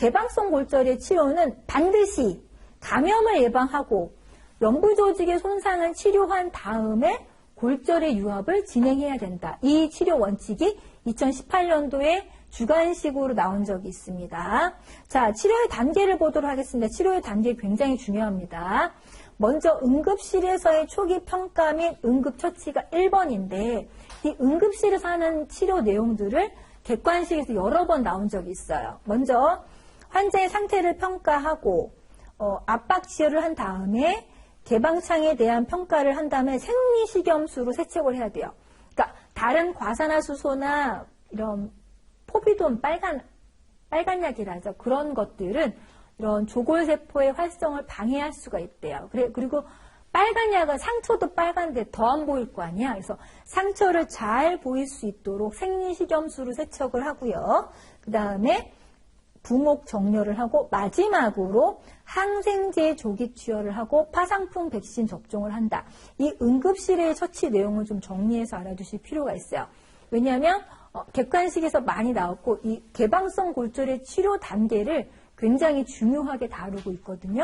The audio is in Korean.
개방성 골절의 치료는 반드시 감염을 예방하고 연부 조직의 손상을 치료한 다음에 골절의 유압을 진행해야 된다. 이 치료 원칙이 2018년도에 주관식으로 나온 적이 있습니다. 자, 치료의 단계를 보도록 하겠습니다. 치료의 단계 굉장히 중요합니다. 먼저 응급실에서의 초기 평가 및 응급처치가 1번인데 이 응급실에서 하는 치료 내용들을 객관식에서 여러 번 나온 적이 있어요. 먼저 환자의 상태를 평가하고 어, 압박 치료를 한 다음에 개방창에 대한 평가를 한 다음에 생리식염수로 세척을 해야 돼요. 그러니까 다른 과산화수소나 이런 포비돈 빨간 빨간 약이라죠. 그런 것들은 이런 조골세포의 활성을 방해할 수가 있대요. 그래 그리고 빨간 약은 상처도 빨간데 더 안 보일 거 아니야. 그래서 상처를 잘 보일 수 있도록 생리식염수로 세척을 하고요. 그 다음에 부목 정렬을 하고 마지막으로 항생제 조기 취혈을 하고 파상풍 백신 접종을 한다. 이 응급실의 처치 내용을 좀 정리해서 알아두실 필요가 있어요. 왜냐하면 어, 객관식에서 많이 나왔고 이 개방성 골절의 치료 단계를 굉장히 중요하게 다루고 있거든요.